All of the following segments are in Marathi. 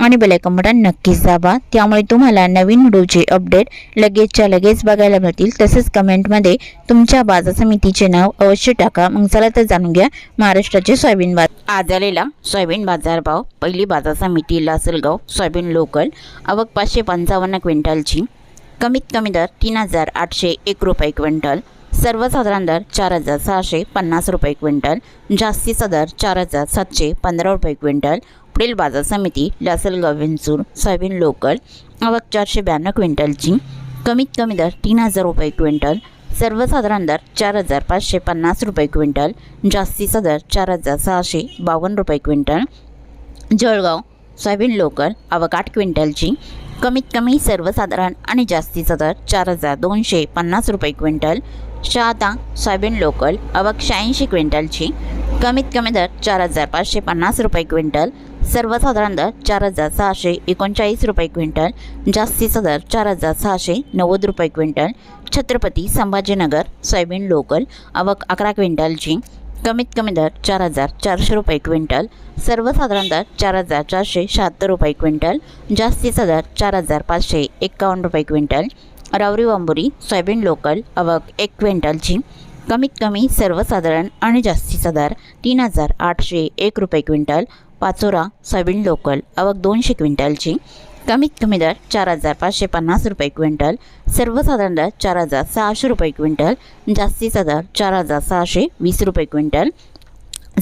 आणि बेलायकन बटन नक्कीच दाबा. त्यामुळे तुम्हाला नवीन व्हिडिओचे अपडेट लगेचच्या लगेच बघायला मिळतील. तसेच कमेंटमध्ये तुमच्या बाजार समितीचे नाव अवश्य टाका. मग चला तर जाणून घ्या महाराष्ट्राचे सोयाबीन बाजार. आज आलेला सोयाबीन बाजारभाव पहिली बाजार समिती लासलगाव सोयाबीन लोकल आवक पाचशे पंचावन्न क्विंटलची. कमीत कमी दर तीन हजार आठशे एक रुपये क्विंटल. सर्वसाधारण दर चार हजार सहाशे पन्नास रुपये क्विंटल जास्तीचा दर चार हजार सातशे पंधरा रुपये क्विंटल पुढील बाजार समिती लासलगाव विंचूर सोयाबीन लोकल आवक चारशे ब्याण्णव क्विंटलची कमीत कमी दर तीन हजार रुपये क्विंटल सर्वसाधारण दर चार हजार पाचशे पन्नास रुपये क्विंटल जास्तीचा दर चार हजार सहाशे बावन्न रुपये क्विंटल जळगाव सोयाबीन लोकल आवक आठ क्विंटलची कमीत कमी सर्वसाधारण आणि जास्तीचा दर चार हजार दोनशे पन्नास रुपये क्विंटल शहादा सोयाबीन लोकल अवक शहाऐंशी क्विंटलची कमीत कमी दर चार हजार पाचशे पन्नास रुपये क्विंटल सर्वसाधारण दर चार हजार सहाशे एकोणचाळीस रुपये क्विंटल जास्तीचा दर चार हजार सहाशे नव्वद रुपये quintal Chhatrapati Sambhajinagar soybean local अवक अकरा क्विंटलची कमीत कमी दर चार हजार चारशे रुपये क्विंटल सर्वसाधारण दर चार हजार चारशे शहात्तर रुपये क्विंटल जास्तीचा दर चार हजार पाचशे एक्कावन्न रुपये क्विंटल. रावरी वांबुरी सोयाबीन लोकल अवक एक क्विंटलची. कमीत कमी सर्वसाधारण आणि जास्तीचा दर तीन हजार आठशे एक रुपये क्विंटल. पाचोरा सोयाबीन लोकल अवक दोनशे क्विंटलची. कमीत कमी दर चार हजार पाचशे पन्नास रुपये क्विंटल. सर्वसाधारण दर चार हजार सहाशे रुपये क्विंटल. जास्तीचा दर चार हजार सहाशे वीस रुपये क्विंटल.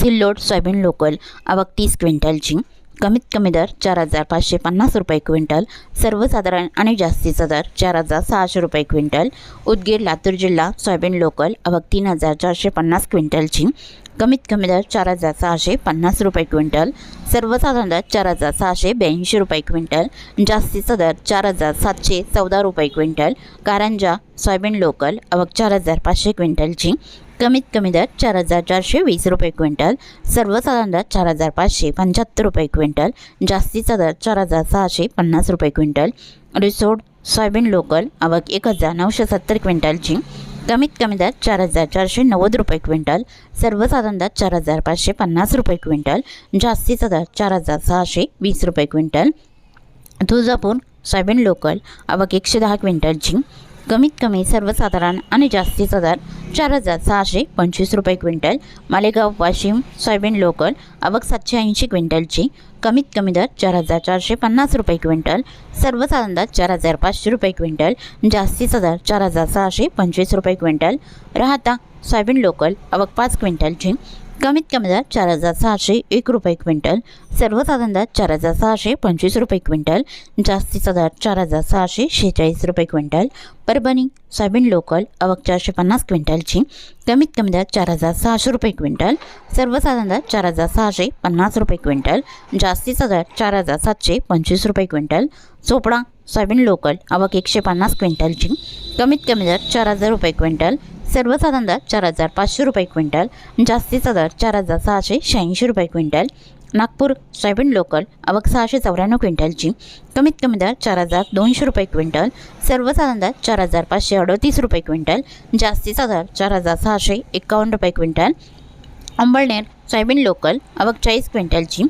सिल्लोड सोयाबीन लोकल आवक तीस क्विंटलची. कमीत कमी दर चार हजार पाचशे पन्नास रुपये क्विंटल. सर्वसाधारण आणि जास्तीचा दर चार हजार सहाशे रुपये क्विंटल. उदगीर लातूर जिल्हा सोयाबीन लोकल आवक तीन हजार चारशे पन्नास क्विंटलची. कमीत कमी दर चार हजार सहाशे पन्नास रुपये क्विंटल. सर्वसाधारण दर चार हजार सहाशे ब्याऐंशी रुपये क्विंटल. जास्तीचा दर चार हजार सातशे चौदा रुपये क्विंटल. कारंजा सोयाबीन लोकल आवक चार हजार पाचशे क्विंटलची. कमीत कमी दर चार हजार चारशे वीस रुपये क्विंटल. सर्वसाधारण दर चार हजार पाचशे पंच्याहत्तर रुपये क्विंटल. जास्तीचा दर चार हजार सहाशे पन्नास रुपये क्विंटल. रिसोड सोयाबीन लोकल आवक एक हजार नऊशे सत्तर क्विंटलची. कमीत कमी दर चार हजार चारशे नव्वद रुपये क्विंटल सर्वसाधारण दर चार हजार पाचशे पन्नास रुपये क्विंटल जास्तीचा दर चार हजार सहाशे वीस रुपये क्विंटल तुळजापूर सोयाबीन लोकल आवक एकशे दहा क्विंटल झिंक कमीत कमी सर्वसाधारण आणि जास्तीचा दर चार हजार सहाशे पंचवीस रुपये quintal Malegaon Washim soybean local आवक सातशे ऐंशी क्विंटलची कमीत कमी दर चार हजार चारशे पन्नास रुपये क्विंटल सर्वसाधारण दर चार हजार पाचशे रुपये क्विंटल जास्तीचा दर चार हजार सहाशे पंचवीस रुपये क्विंटल. राहता सोयाबीन लोकल आवक पाच क्विंटलची कमीत कमी दर चार हजार सहाशे एक रुपये क्विंटल. सर्वसाधारण दर चार हजार सहाशे पंचवीस रुपये क्विंटल. जास्तीचा दर चार हजार सहाशे शेहेचाळीस रुपये क्विंटल. परभणी सोयाबीन लोकल अवक चारशे पन्नास क्विंटलची. कमीत कमी दर चार हजार सहाशे रुपये क्विंटल. सर्वसाधारण दर चार हजार सहाशे पन्नास रुपये क्विंटल. जास्तीचा दर चार हजार सातशे पंचवीस रुपये क्विंटल. चोपडा सोयाबीन लोकल अवक एकशे पन्नास क्विंटलची. कमीत कमी दर चार हजार रुपये क्विंटल. सर्वसाधारण दर चार हजार पाचशे रुपये क्विंटल जास्तीचा दर चार हजार सहाशे शहाऐंशी रुपये क्विंटल. नागपूर सोयाबीन लोकल आवक सहाशे चौऱ्याण्णव क्विंटलची. कमीत कमी दर चार हजार दोनशे रुपये क्विंटल. सर्वसाधारण दर चार हजार पाचशे अडतीस रुपये क्विंटल. जास्तीचा दर चार हजार सहाशे एकावन्न रुपये क्विंटल. अंबळनेर सोयाबीन लोकल आवक चाळीस क्विंटलची.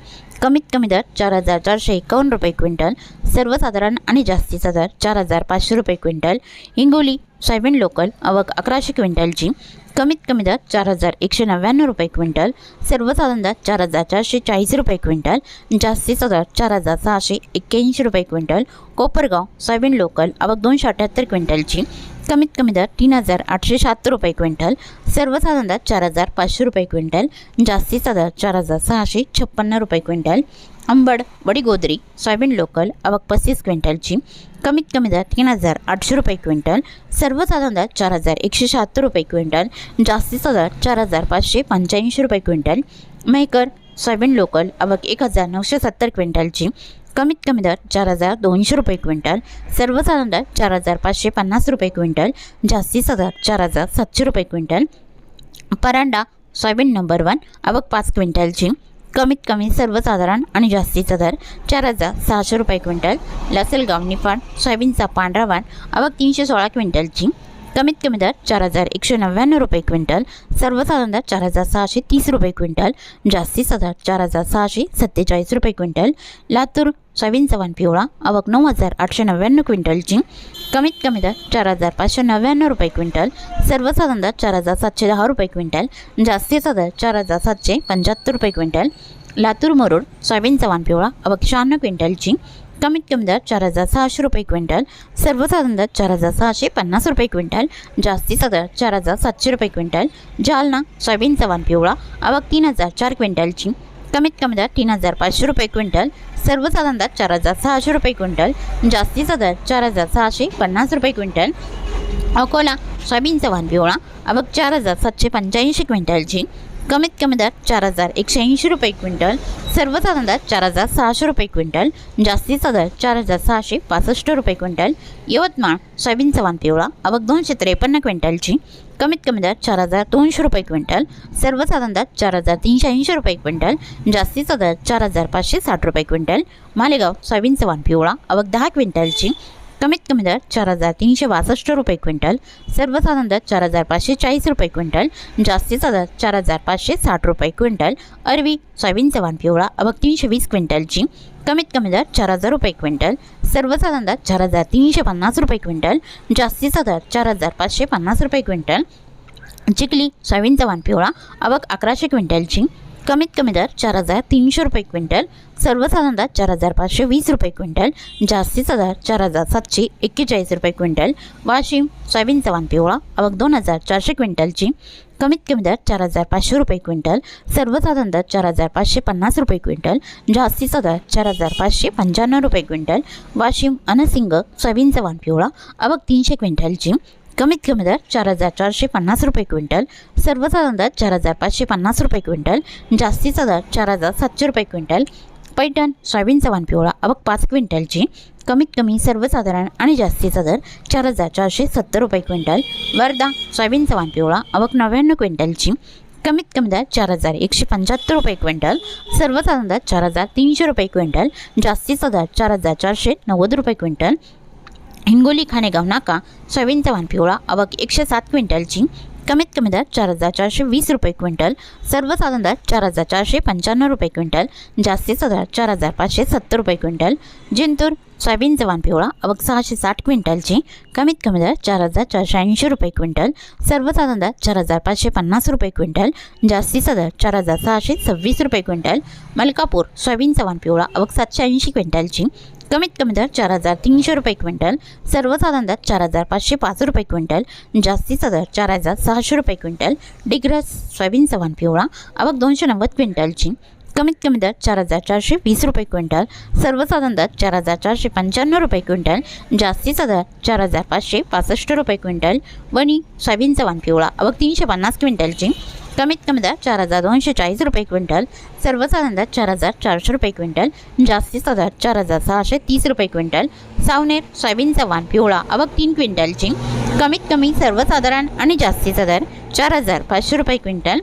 कमीत कमी दर चार हजार चारशे एकावन्न रुपये क्विंटल सर्वसाधारण आणि जास्तीचा दर चार हजार पाचशे रुपये क्विंटल. हिंगोली सोयाबीन लोकल आवक अकराशे क्विंटलची. कमीत कमी दर चार हजार एकशे नव्याण्णव रुपये क्विंटल सर्वसाधारण दर चार हजार चारशे चाळीस रुपये क्विंटल. जास्तीचा दर चार हजार सहाशे एक्क्याऐंशी रुपये क्विंटल. कोपरगाव सोयाबीन लोकल आवक दोनशे अठ्ठ्याहत्तर क्विंटलची. कमीत कमी दर तीन हजार आठशे शहात्तर रुपये क्विंटल सर्वसाधारण दर चार हजार पाचशे रुपये क्विंटल जास्तीचा दर चार हजार सहाशे छप्पन्न रुपये quintal. Ambad Vadigodri soybean local आवक पस्तीस क्विंटलची कमीत कमी दर तीन हजार आठशे रुपये क्विंटल सर्वसाधारण दर चार हजार एकशे शहात्तर रुपये क्विंटल जास्तीचा दर चार हजार पाचशे पंच्याऐंशी रुपये क्विंटल. मेहकर सोयाबीन लोकल आवक एक हजार नऊशे सत्तर क्विंटलची कमीत कमी दर चार हजार दोनशे रुपये क्विंटल सर्वसाधारण दर चार हजार पाचशे पन्नास रुपये क्विंटल जास्तीचा दर चार हजार सातशे रुपये quintal. Paranda soybean number one आवक पाच क्विंटलची. कमीत कमी सर्वसाधारण आणि जास्तीचा दर चार हजार सहाशे रुपये क्विंटल. लसेलगाव निफाड सोयाबीनचा पांढरा वाण आवक तीनशे सोळा क्विंटलची. कमीत कमी दर चार हजार एकशे नव्याण्णव रुपये क्विंटल सर्वसाधारण दर चार हजार सहाशे तीस रुपये क्विंटल जास्तीत दर चार हजार सहाशे सत्तेचाळीस रुपये क्विंटल लातूर सोयाबीन चव्हाण पिवळा आवक नऊ हजार आठशे नव्याण्णव क्विंटलची कमीत कमी दर चार हजार पाचशे नव्याण्णव रुपये क्विंटल सर्वसाधारण दर चार हजार सातशे दहा रुपये क्विंटल जास्तीचा दर चार हजार सातशे पंच्याहत्तर रुपये क्विंटल लातूर मरोड सोयाबीन चव्हाण पिवळा आवक शहाण्णव क्विंटलची कमीत कमी दर चार हजार सहाशे रुपये क्विंटल सर्वसाधारण दर चार हजार सहाशे पन्नास रुपये क्विंटल जास्तीचा दर चार हजार सातशे रुपये क्विंटल जालना सोयाबीन चव्हाण पिवळा आवक तीन हजार चार क्विंटलची कमीत कमी दर तीन हजार पाचशे रुपये क्विंटल सर्वसाधारण दर चार हजार सहाशे रुपये क्विंटल जास्तीचा दर चार हजार सहाशे पन्नास रुपये क्विंटल अकोला सोयाबीन चव्हाण पिवळा आवक चार हजार सातशे पंच्याऐंशी क्विंटलची कमीत कमी दर चार हजार एकशे ऐंशी रुपये क्विंटल सर्वचा दर चार हजार सहाशे रुपये क्विंटल जास्तीचा दर चार हजार सहाशे पासष्ट रुपये क्विंटल. यवतमाळ सोयाबीन चव्हाण पिवळा आवक दोनशे त्रेपन्न क्विंटलची. कमीत कमी दर चार हजार दोनशे रुपये क्विंटल. सर्वचा दर चार हजार तीनशे ऐंशी रुपये क्विंटल. जास्तीचा दर चार हजार पाचशे साठ रुपये क्विंटल. मालेगाव सोयाबीन चव्हाण पिवळा आवक दहा क्विंटलची. कमीत कमी दर चार हजार तीनशे बासष्ट रुपये क्विंटल सर्वसाधारण दर चार हजार पाचशे चाळीस रुपये क्विंटल जास्तीचा दर चार हजार पाचशे साठ रुपये क्विंटल अरवी सोयाबीन वाण पिवळा अबक तीनशे वीस क्विंटलची कमीत कमी दर चार हजार रुपये क्विंटल सर्वसाधारण दर चार हजार तीनशे पन्नास रुपये क्विंटल जास्तीचा दर चार हजार पाचशे पन्नास रुपये क्विंटल चिखली सोयाबीन वाण पिवळा अबक अकराशे क्विंटलची कमीत कमी दर चार हजार तीनशे रुपये क्विंटल सर्वसाधारण दर चार हजार पाचशे वीस रुपये क्विंटल जास्तीचा दर चार हजार सातशे एक्केचाळीस रुपये क्विंटल वाशिम सोयाबीनचा वान पिवळा आवक दोन हजार चारशे क्विंटलची कमीत कमी दर चार हजार पाचशे रुपये क्विंटल सर्वसाधारण दर चार हजार पाचशे पन्नास रुपये क्विंटल जास्तीचा दर चार हजार पाचशे पंच्याण्णव रुपये क्विंटल वाशिम अनसिंग सोयाबीनचा वान पिवळा आवक तीनशे क्विंटलची कमीत कमी दर चार हजार चारशे पन्नास रुपये क्विंटल सर्वसाधारण दर चार हजार पाचशे पन्नास रुपये क्विंटल जास्तीचा दर चार हजार सातशे रुपये क्विंटल पैठण सोयाबीन चव्हाण पिवळा आवक पाच क्विंटलची कमीत कमी सर्वसाधारण आणि जास्तीचा दर चार हजार चारशे सत्तर रुपये क्विंटल वर्धा सोयाबीन चव्हाण पिवळा आवक नव्याण्णव क्विंटलची कमीत कमी दर चार हजार एकशे पंच्याहत्तर रुपये क्विंटल सर्वसाधारण दर चार हजार तीनशे रुपये क्विंटल जास्तीचा दर चार हजार चारशे नव्वद रुपये क्विंटल हिंगोली खाणेगाव नाका सोयाबीन पिवळा अवक एकशे सात क्विंटलची कमीत कमी दर चार हजार चारशे वीस रुपये क्विंटल सर्वसाधारण दर चार हजार चारशे पंच्याण्णव रुपये क्विंटल जास्तीचा दर चार हजार पाचशे सत्तर रुपये क्विंटल जिंतूर सोयाबीन जवान पिवळा अवक सहाशे साठ क्विंटलची कमीत कमी दर चार हजार चारशे ऐंशी रुपये क्विंटल सर्वसाधारण दर चार हजार पाचशे पन्नास रुपये क्विंटल जास्तीचा दर चार हजार सहाशे सव्वीस रुपये क्विंटल मलकापूर सोयाबीन जवान पिवळा अवक सातशे ऐंशी क्विंटलची कमीत कमी दर चार हजार तीनशे रुपये क्विंटल सर्वसाधारण दर चार हजार पाचशे पाच रुपये क्विंटल जास्तीचा दर चार हजार सहाशे रुपये क्विंटल डिग्रस सोयाबीन सवान पिवळा आवक दोनशे नव्वद क्विंटलची. कमीत कमी दर चार हजार चारशे वीस रुपये क्विंटल सर्वसाधारण दर चार हजार चारशे पंच्याण्णव रुपये क्विंटल जास्तीचा दर चार हजार पाचशे पासष्ट रुपये क्विंटल वणी सोयाबीन चव्हाण पिवळा आवक तीनशे पन्नास क्विंटलची. कमीत कमी दर चार हजार दोनशे चाळीस रुपये क्विंटल सर्वसाधारण दर चार हजार चारशे रुपये क्विंटल जास्तीचा दर चार हजार सहाशे तीस रुपये क्विंटल सावनेर सोयाबीन चव्हाण पिवळा आवक तीन क्विंटलची कमीत कमी सर्वसाधारण आणि जास्तीचा दर चार हजार पाचशे रुपये क्विंटल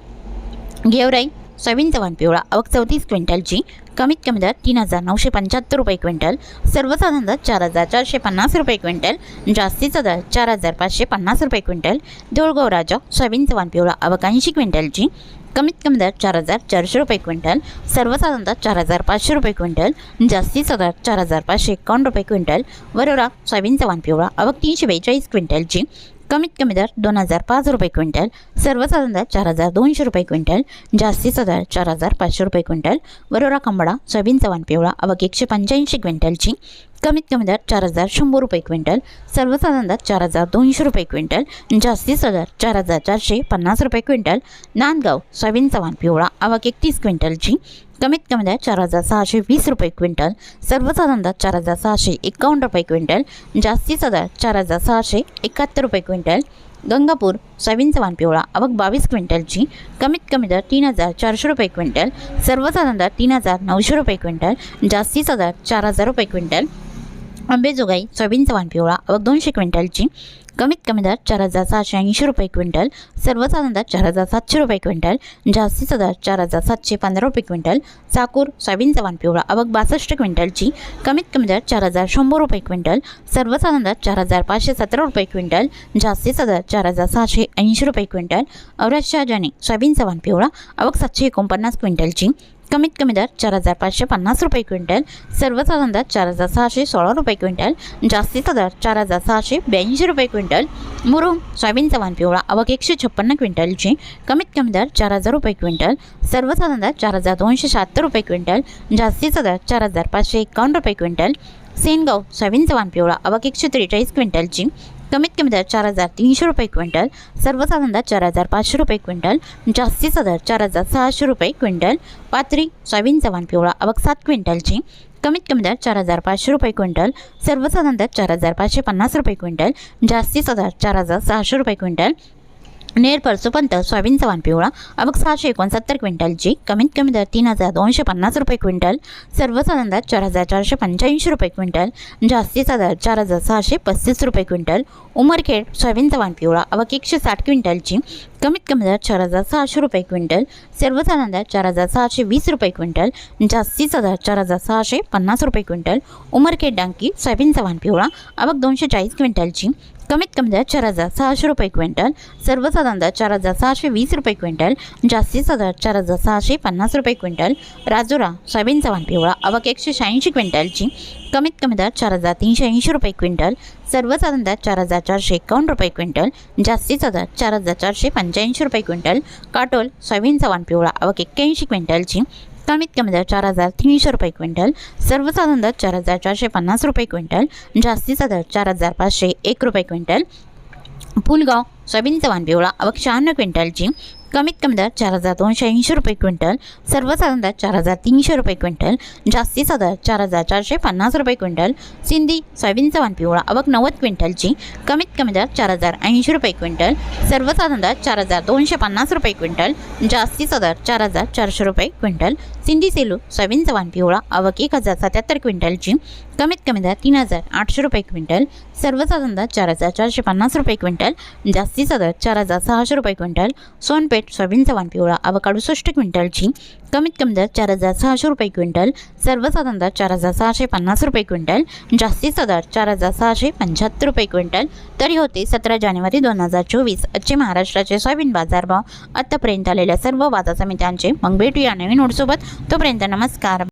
गेवराई सोयाबीन चव्हाण पिवळा अवक चौतीस क्विंटलची कमीत कमी दर तीन हजार नऊशे पंच्याहत्तर रुपये क्विंटल सर्वसाधारण दर चार हजार चारशे पन्नास रुपये क्विंटल जास्तीचा दर चार हजार पाचशे पन्नास रुपये क्विंटल देऊळगाव राजा सोयाबीन चव्हाण पिवळा अवक ऐंशी क्विंटलची कमीत कमी दर चार हजार चारशे रुपये क्विंटल सर्वसाधारण दर चार हजार पाचशे रुपये क्विंटल जास्तीचा दर चार हजार पाचशे एकावन्न रुपये क्विंटल वरोरा सोयाबीन चव्हाण पिवळा अवक तीनशे बेचाळीस क्विंटलची कमीत कमी दर दोन हजार पाच रुपये क्विंटल सर्वसाधारण दर चार हजार दोनशे रुपये क्विंटल जास्तीचा दर चार हजार पाचशे रुपये क्विंटल वरोरा कंबडा सोयाबीन चव्हाण पिवळा अवघ एकशे पंच्याऐंशी क्विंटलची कमीत कमी दर चार हजार शंभर रुपये क्विंटल सर्वसाधारण दर चार हजार दोनशे रुपये क्विंटल जास्तीचा दर चार हजार चारशे पन्नास रुपये क्विंटल नांदगाव सोयाबीन चव्हाण पिवळा आवक एकतीस क्विंटलची कमीत कमी दर चार हजार सहाशे वीस रुपये क्विंटल. सर्वसाधारण दर चार हजार सहाशे एकावन्न रुपये क्विंटल. जास्तीचा दर चार हजार सहाशे एकाहत्तर रुपये क्विंटल. गंगापूर सोयाबीनचा वाण पिवळा अवघ बावीस क्विंटलची. कमीत कमी दर तीन हजार चारशे रुपये क्विंटल. सर्वसाधारण दर तीन हजार नऊशे रुपये क्विंटल. जास्तीचा दर चार हजार रुपये क्विंटल. आंबेजोगाई सोयाबीनचा वाण पिवळा अवघ दोनशे क्विंटलची. कमीत कमी दर चार हजार सहाशे ऐंशी रुपये क्विंटल सर्वसाधारण दर चार हजार सातशे रुपये क्विंटल जास्तीचा दर चार हजार सातशे पंधरा रुपये क्विंटल चाकूर सोयाबीनचा वाण पिवळा आवक बासष्ट क्विंटलची कमीत कमी दर चार हजार शंभर रुपये क्विंटल सर्वसाधारण दर चार हजार पाचशे सतरा रुपये क्विंटल जास्तीचा दर चार हजार सहाशे ऐंशी रुपये क्विंटल औरत शहाजाने सोयाबीनचा वाण पिवळा आवक सातशे एकोणपन्नास क्विंटलची कमीत कमी दर चार हजार पाचशे पन्नास रुपये क्विंटल सर्वसाधारण दर चार हजार सहाशे सोळा रुपये क्विंटल जास्तीचा दर चार हजार सहाशे ब्याऐंशी रुपये क्विंटल. मुरुम सोयाबीनचा वाण पिवळा आवक एकशे छप्पन्न क्विंटलची कमीत कमी दर चार हजार रुपये क्विंटल सर्वसाधारण दर चार हजार दोनशे शहात्तर रुपये क्विंटल जास्तीचा दर चार हजार पाचशे एकावन्न रुपये क्विंटल. सेनगाव सोयाबीनचा वाण पिवळा आवक एकशे त्रेचाळीस क्विंटलची कमीत कमी दर चार हजार तीनशे रुपये क्विंटल सर्वसाधारण दर चार हजार पाचशे रुपये क्विंटल जास्तीचा दर चार हजार सहाशे रुपये क्विंटल पात्री सोयाबीनचा वाण पिवळा अवक सात क्विंटलची कमीत कमी दर चार हजार पाचशे रुपये क्विंटल सर्वसाधारण दर चार हजार पाचशे पन्नास रुपये क्विंटल जास्तीचा दर चार हजार सहाशे रुपये क्विंटल नेर परसोपंत सोयाबीनचा वाण पिवळा आवक सहाशे एकोणसत्तर क्विंटलची कमीत कमी दर तीन हजार दोनशे पन्नास रुपये क्विंटल सर्वसाधारण दर चार हजार चारशे पंच्याऐंशी रुपये क्विंटल जास्तीचा दर चार हजार सहाशे पस्तीस रुपये क्विंटल उमरखेड सोयाबीनचा वाण पिवळा आवक एकशे साठ क्विंटलची कमीत कमी दर चार हजार सहाशे रुपये क्विंटल सर्वसाधारण दर चार हजार सहाशे वीस रुपये क्विंटल जास्तीचा दर चार हजार सहाशे पन्नास रुपये क्विंटल उमरखेड डांकी सोयाबीनचा वाण पिवळा आवक दोनशे चाळीस क्विंटलची कमीत कमी दर चार हजार सहाशे रुपये क्विंटल. सर्वसाधारण दर चार हजार सहाशे वीस रुपये क्विंटल. जास्तीचा दर चार हजार सहाशे पन्नास रुपये क्विंटल. राजुरा सोयाबीनचा वाण पिवळा आवक एकशे शहाऐंशी क्विंटलची. कमीत कमी दर चार हजार तीनशे ऐंशी रुपये क्विंटल. सर्वसाधारण दर चार हजार चारशे एकावन्न रुपये क्विंटल. जास्तीचा दर चार हजार चारशे पंच्याऐंशी रुपये क्विंटल. काटोल सोयाबीनचा वाण पिवळा आवक एक्क्याऐंशी क्विंटलची. कमीत कमी दर चार हजार तीनशे रुपये क्विंटल सर्वसाधारण दर चार हजार चारशे पन्नास रुपये क्विंटल जास्तीचा दर चार हजार पाचशे एक रुपये क्विंटल. फुलगाव सोयाबीनचा वाण पिवळा आवक शहाण्णव क्विंटलची कमीत कमी दर चार हजार दोनशे ऐंशी रुपये क्विंटल सर्वसाधारण दर चार हजार तीनशे रुपये क्विंटल जास्तीचा दर चार हजार चारशे पन्नास रुपये क्विंटल सिंधी सोयाबीनचा वाण पिवळा आवक नव्वद क्विंटलची कमीत कमी दर चार हजार ऐंशी रुपये क्विंटल सर्वसाधारण दर चार हजार दोनशे पन्नास रुपये क्विंटल जास्तीचा दर चार हजार चारशे रुपये क्विंटल सिंधी सेलू सोयाबीनचा वाण पिवळा आवक एक हजार सत्याहत्तर क्विंटलची कमीत कमी दर तीन हजार आठशे रुपये क्विंटल सर्वसाधारण दर चार हजार चारशे पन्नास रुपये क्विंटल जास्तीचा दर चार हजार सहाशे रुपये क्विंटल सोनपेठ सोयाबीनचा वाण पिवळा आवक क्विंटलची कमीत कमी दर चार हजार सहाशे रुपये क्विंटल सर्वसाधारण दर चार हजार सहाशे पन्नास रुपये क्विंटल जास्तीचा दर चार हजार सहाशे पंच्याहत्तर रुपये क्विंटल. तरी होते सतरा जानेवारी दोन हजार चोवीस आजचे महाराष्ट्राचे सोयाबीन बाजारभाव आत्तापर्यंत आलेल्या सर्व बाजार समित्यांचे. मग भेटूया नवीन नोटसोबत तोपर्यंत नमस्कार.